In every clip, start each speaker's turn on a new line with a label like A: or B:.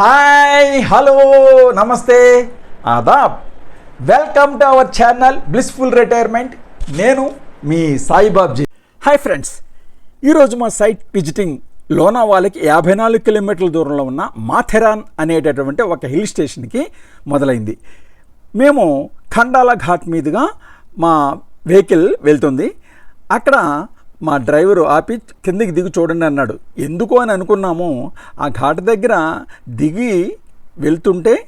A: Hi hello నమస్తే. Aadab. Welcome to our channel blissful retirement. నేను మీ సాయిబాబ్జీ. హాయ్ ఫ్రెండ్స్ ఈరోజు మా సైట్ విజిటింగ్ లోనావాలకి యాభై నాలుగు కిలోమీటర్ల దూరంలో ఉన్న మాథెరాన్ అనేటటువంటి ఒక హిల్ స్టేషన్కి మొదలైంది. మేము ఖండాల ఘాట్ మీదుగా మా వెహికల్ వెళ్తుంది. అక్కడ మా డ్రైవరు ఆపి కిందకి దిగి చూడండి అన్నాడు. ఎందుకు అని అనుకున్నాము. ఆ ఘాట్ దగ్గర దిగి వెళ్తుంటే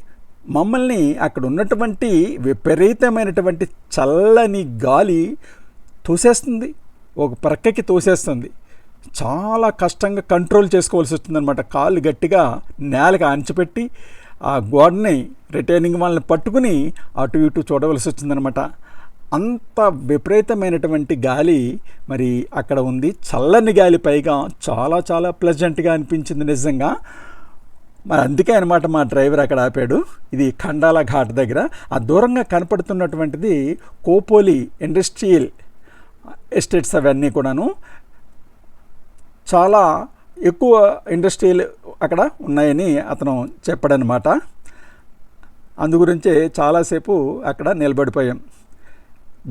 A: మమ్మల్ని అక్కడ ఉన్నటువంటి విపరీతమైనటువంటి చల్లని గాలి తోసేస్తుంది. ఒక ప్రక్కకి తోసేస్తుంది. చాలా కష్టంగా కంట్రోల్ చేసుకోవాల్సి వస్తుందన్నమాట. కాళ్ళు గట్టిగా నేలకు అంచిపెట్టి ఆ గోడని రిటైనింగ్ వాళ్ళని పట్టుకుని అటు ఇటు చూడవలసి వచ్చిందనమాట అంత విపరీతమైనటువంటి గాలి మరి అక్కడ ఉంది. చల్లని గాలి పైగా చాలా చాలా ప్లెజెంట్గా అనిపించింది నిజంగా. మరి అందుకే అనమాట మా డ్రైవర్ అక్కడ ఆపాడు. ఇది ఖండాల ఘాట్ దగ్గర. ఆ దూరంగా కనపడుతున్నటువంటిది కోపోలి ఇండస్ట్రియల్ ఎస్టేట్స్ అవన్నీ కూడాను. చాలా ఎక్కువ ఇండస్ట్రియల్ అక్కడ ఉన్నాయని అతను చెప్పాడనమాట అందుగురించే చాలాసేపు అక్కడ నిలబడిపోయాం.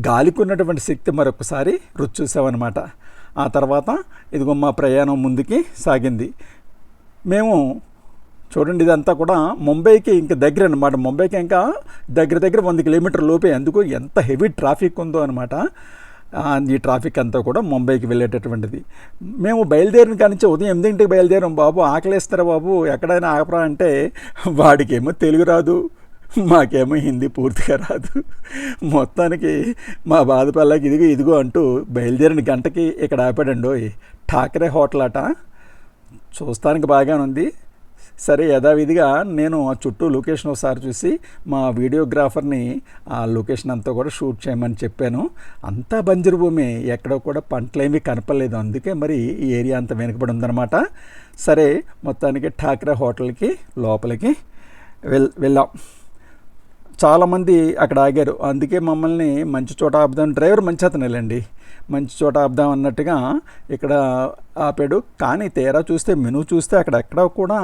A: గాలికున్నటువంటి శక్తి మరొకసారి రుచి చూసామన్నమాట. ఆ తర్వాత ఇదిగో మా ప్రయాణం ముందుకి సాగింది. మేము చూడండి ఇదంతా కూడా ముంబైకి ఇంకా దగ్గర అనమాట ముంబైకి ఇంకా దగ్గర దగ్గర వంద కిలోమీటర్ లోపే. అందుకు ఎంత హెవీ ట్రాఫిక్ ఉందో అనమాట ఈ ట్రాఫిక్ అంతా కూడా ముంబైకి వెళ్ళేటటువంటిది. మేము బయలుదేరిన కానించి ఉదయం ఎనిమిదింటికి బయలుదేరాం బాబు. ఆకలేస్తారా బాబు? ఎక్కడైనా ఆపరా అంటే వాడికేమో తెలుగు రాదు. మాకేమో హిందీ పూర్తిగా రాదు. మొత్తానికి మా బాధపల్లకి ఇదిగో ఇదిగో అంటూ బయలుదేరిన గంటకి ఇక్కడ ఆపాడండో ఠాకరే హోటల్ అట చూస్తానికి బాగానే ఉంది సరే యథావిధిగా నేను ఆ చుట్టూ లొకేషన్ ఒకసారి చూసి మా వీడియోగ్రాఫర్ని ఆ లొకేషన్ అంతా కూడా షూట్ చేయమని చెప్పాను. అంతా బంజరు భూమి ఎక్కడ కూడా పంటలేమీ కనపడలేదు. అందుకే మరి ఈ ఏరియా అంత వెనుకబడి ఉందన్నమాట. సరే మొత్తానికి ఠాకరే హోటల్కి లోపలికి వెల్ వెళ్ళాం. చాలామంది అక్కడ ఆగారు. అందుకే మమ్మల్ని మంచి చోట ఆపుదాం. డ్రైవర్ మంచి అతనేలేండి. మంచి చోట ఆపుదాం అన్నట్టుగా ఇక్కడ ఆపాడు. కానీ తీరా చూస్తే మెనూ చూస్తే అక్కడ ఎక్కడ కూడా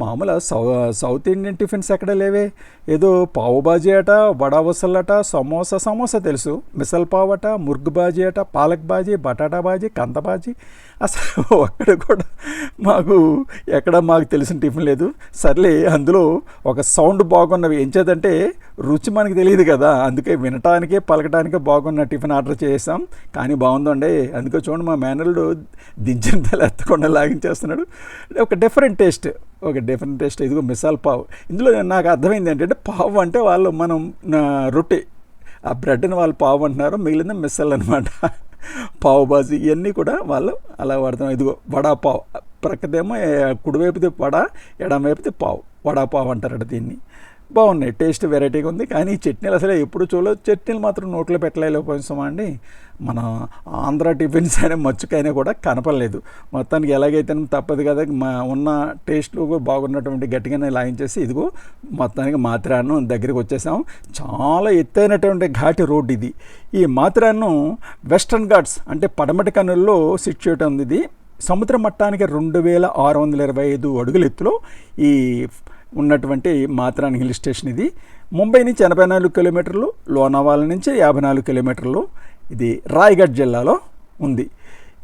A: మామూలు సౌ సౌత్ ఇండియన్ టిఫిన్స్ ఎక్కడ లేవే. ఏదో పావు బాజీ అట వడావసలట సమోసా సమోసా తెలుసు. మిసల్ పావ్ అట ముర్గ్ బాజీ అట పాలక్ బాజీ బటాటా బాజీ కంద బాజీ. అసలు అక్కడ కూడా మాకు ఎక్కడ మాకు తెలిసిన టిఫిన్ లేదు. సర్లే అందులో ఒక సౌండ్ బాగున్నవి. ఏం చేద్దంటే రుచి మనకి తెలియదు కదా. అందుకే వినటానికే పలకటానికే బాగున్న టిఫిన్ ఆర్డర్ చేసాం. కానీ బాగుందండి. అందుకే చూడండి మా మేనల్డు దించి జంతలు ఎత్తకుండా లాగించేస్తున్నాడు ఒక డిఫరెంట్ టేస్ట్ ఒక డిఫరెంట్ టేస్ట్ ఇదిగో మిసాల్ పావు. ఇందులో నాకు అర్థమైంది ఏంటంటే పావు అంటే వాళ్ళు మనం రొట్టె ఆ బ్రెడ్ని వాళ్ళు పావు అంటున్నారు మిగిలిన మిస్సల్ అనమాట పావు బాజీ ఇవన్నీ కూడా వాళ్ళు అలా వాడతాం ఇదిగో వడా పావు. ప్రక్కదేమో కుడివైపుది వడ ఎడమవైపుది పావు. వడా పావు అంటారట దీన్ని. బాగున్నాయి టేస్ట్ వెరైటీగా ఉంది. కానీ ఈ చట్నీలు అసలు ఎప్పుడు చూడలేదు. చట్నీలు మాత్రం నోట్లో పెట్టలేకపోయిస్తామా అండి. మన ఆంధ్ర టిఫిన్స్ అయినా మచ్చుకైనా కూడా కనపడలేదు. మొత్తానికి ఎలాగైతే తప్పదు కదా మా ఉన్న టేస్ట్లు బాగున్నటువంటి గట్టిగానే లాగించేసి ఇదిగో మొత్తానికి మాత్రాన్నం దగ్గరికి వచ్చేసాం. చాలా ఎత్తైనటువంటి ఘాటి రోడ్డు ఇది. ఈ మాత్రాన్నం వెస్ట్రన్ ఘాట్స్ అంటే పడమటి కనుల్లో సిచ్యుయేట్ ఉంది ఇది. సముద్ర మట్టానికి రెండు వేల ఆరు వందల ఇరవై ఐదు అడుగుల ఎత్తులో ఈ ఉన్నటువంటి మాత్రాన్ హిల్ స్టేషన్ ఇది. ముంబై నుంచి ఎనభై నాలుగు కిలోమీటర్లు లోనావాల నుంచి యాభై నాలుగు కిలోమీటర్లు ఇది రాయ్గఢ్ జిల్లాలో ఉంది.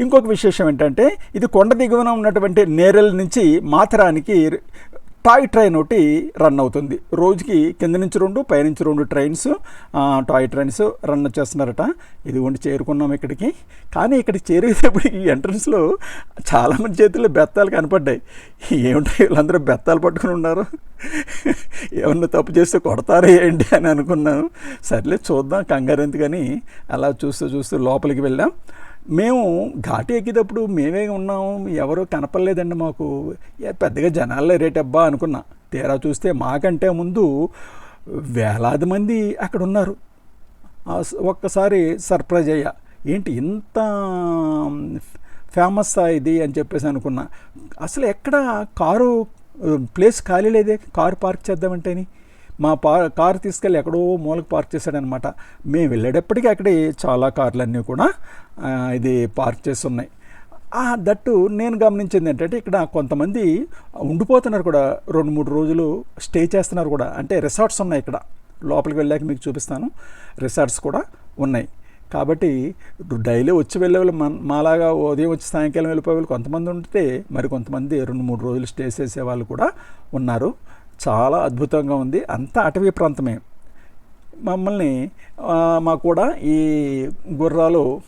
A: ఇంకొక విశేషం ఏంటంటే ఇది కొండ దిగువన ఉన్నటువంటి నేరల నుంచి మాథరానికి టాయ్ ట్రైన్ ఒకటి రన్ అవుతుంది. రోజుకి కింద నుంచి రెండు పైనుంచి రెండు ట్రైన్స్ టాయ్ ట్రైన్స్ రన్ వచ్చేస్తున్నారట. ఇదిగోండి చేరుకున్నాం ఇక్కడికి. కానీ ఇక్కడికి చేరేటప్పటికి ఎంట్రన్స్లో చాలామంది చేతుల్లో బెత్తాలు కనపడ్డాయి. ఏమిటో వీళ్ళందరూ బెత్తాలు పట్టుకుని ఉన్నారు? ఏమన్నా తప్పు చేస్తే కొడతారా ఏంటి అని అనుకున్నాను సర్లే చూద్దాం కంగారు ఎందుకని అలా చూస్తూ చూస్తూ లోపలికి వెళ్ళాం. మేము ఘాటు ఎక్కేటప్పుడు మేమే ఉన్నాము ఎవరూ కనపడలేదండి మాకు. పెద్దగా జనాలే రేటబ్బా అనుకున్నా. తీరా చూస్తే మాకంటే ముందు వేలాది మంది అక్కడ ఉన్నారు ఒక్కసారి సర్ప్రైజ్ అయ్యా. ఏంటి ఇంత ఫేమస్ ఇది అని చెప్పేసి అనుకున్నా. అసలు ఎక్కడ కారు ప్లేస్ ఖాళీ లేదే? కారు పార్క్ చేద్దామంటేని? మా పా కారు తీసుకెళ్ళి ఎక్కడో మూలకు పార్క్ చేశాడనమాట. మేము వెళ్ళేటప్పటికీ అక్కడే చాలా కార్లన్నీ కూడా ఇది పార్క్ చేసి ఉన్నాయి దట్టు నేను గమనించింది ఏంటంటే ఇక్కడ కొంతమంది ఉండిపోతున్నారు కూడా. రెండు మూడు రోజులు స్టే చేస్తున్నారు కూడా. అంటే రిసార్ట్స్ ఉన్నాయి ఇక్కడ. లోపలికి వెళ్ళాక మీకు చూపిస్తాను. రిసార్ట్స్ కూడా ఉన్నాయి. కాబట్టి డైలీ వచ్చి వెళ్ళే వాళ్ళు మాలాగా ఉదయం వచ్చి సాయంకాలం వెళ్ళిపోయే వాళ్ళు కొంతమంది ఉంటే మరి కొంతమంది రెండు మూడు రోజులు స్టే చేసే వాళ్ళు కూడా ఉన్నారు. చాలా అద్భుతంగా ఉంది. అంతా అటవీ ప్రాంతమే. మమ్మల్ని మా కూడా ఈ గుర్రాలు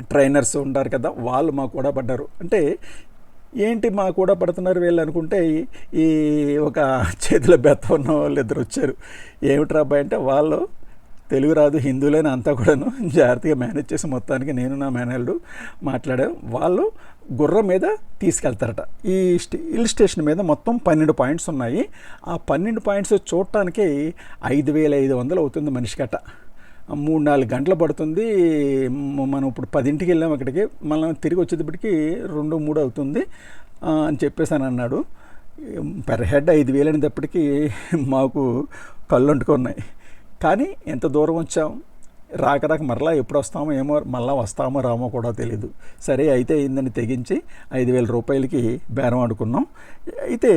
A: ట్రైనర్స్ ఉంటారు కదా వాళ్ళు మా కూడా పడ్డారు. అంటే ఏంటి మా కూడా పడుతున్నారు వీళ్ళు అనుకుంటే ఈ- ఈ ఒక చేతిలో బెత్త ఉన్న వాళ్ళు ఇద్దరు వచ్చారు ఏమిట్రా అబ్బాయి అంటే వాళ్ళు తెలుగు రాదు హిందువులైన అంతా కూడాను జాగ్రత్తగా మేనేజ్ చేసి మొత్తానికి నేను నా మేనల్డు మాట్లాడాం. వాళ్ళు గుర్రం మీద తీసుకెళ్తారట. ఈ స్టే హిల్ స్టేషన్ మీద మొత్తం పన్నెండు పాయింట్స్ ఉన్నాయి. ఆ పన్నెండు పాయింట్స్ చూడటానికి ఐదు వేల ఐదు వందలు అవుతుంది మనిషికట. మూడు నాలుగు గంటలు పడుతుంది. మనం ఇప్పుడు పదింటికి వెళ్ళాం అక్కడికి మనం తిరిగి వచ్చేటప్పటికి రెండు మూడు అవుతుంది. అని చెప్పేసి అని అన్నాడు. పెర్ హెడ్ ఐదు వేలు అనేటప్పటికీ మాకు కళ్ళు అంటుకున్నాయి కానీ ఎంత దూరం వచ్చాం? రాక రాక మరలా ఎప్పుడు వస్తామో ఏమో మళ్ళా వస్తామో రామో కూడా తెలియదు సరే అయితే అయిందని తెగించి ఐదు వేల రూపాయలకి బేరం ఆడుకున్నాం. అయితే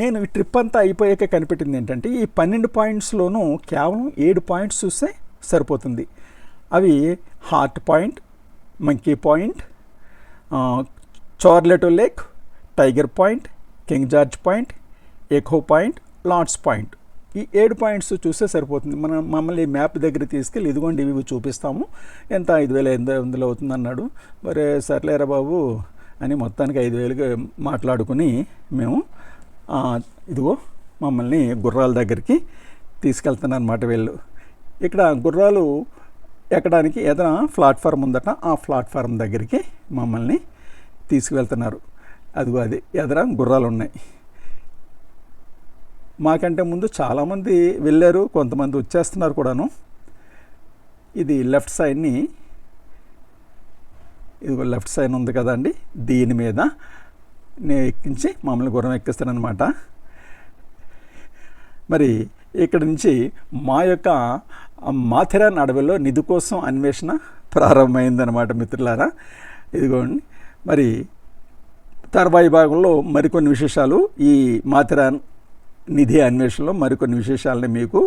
A: నేను ఈ ట్రిప్ అంతా అయిపోయాక కనిపెట్టింది ఏంటంటే ఈ పన్నెండు పాయింట్స్లోనూ కేవలం ఏడు పాయింట్స్ చూస్తే సరిపోతుంది. అవి heart point monkey point Charlotte lake tiger point king George point echo point lords point ఈ ఏడు పాయింట్స్ చూస్తే సరిపోతుంది. మనం మమ్మల్ని మ్యాప్ దగ్గర తీసుకెళ్ళి ఇదిగోండి ఇవి చూపిస్తాము. ఎంత? ఐదు వేల ఎనిమిది వందలు అవుతుంది అన్నాడు. మరి సర్లేరా బాబు అని మొత్తానికి ఐదు వేలుగా మాట్లాడుకుని మేము ఇదిగో మమ్మల్ని గుర్రాల దగ్గరికి తీసుకెళ్తున్నారన్నమాట వీళ్ళు. ఇక్కడ గుర్రాలు ఎక్కడానికి ఏదైనా ప్లాట్ఫామ్ ఉందట ఆ ప్లాట్ఫామ్ దగ్గరికి మమ్మల్ని తీసుకువెళ్తున్నారు. అదిగో అది. ఎదర? గుర్రాలు ఉన్నాయి. మాకంటే ముందు చాలామంది వెళ్ళారు కొంతమంది వచ్చేస్తున్నారు కూడాను. ఇది లెఫ్ట్ సైడ్ని ఇదిగో లెఫ్ట్ సైడ్ ఉంది కదండి దీని మీద నేను ఎక్కించి మామూలు గుర్రం ఎక్కిస్తానమాట మరి ఇక్కడి నుంచి మా యొక్క మాథెరాన్ అడవిలో నిధి కోసం అన్వేషణ ప్రారంభమైందనమాట మిత్రులారా. ఇదిగోండి మరి తర్వాయి భాగంలో మరికొన్ని విశేషాలు ఈ మాథెరాన్ నిధి అన్వేషణలో మరికొన్ని విశేషాలని మీకు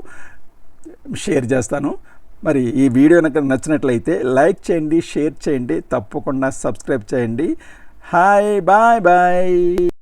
A: షేర్ చేస్తాను. మరి ఈ వీడియో కనుక నచ్చినట్లయితే లైక్ చేయండి షేర్ చేయండి తప్పకుండా సబ్స్క్రైబ్ చేయండి. Hi bye bye.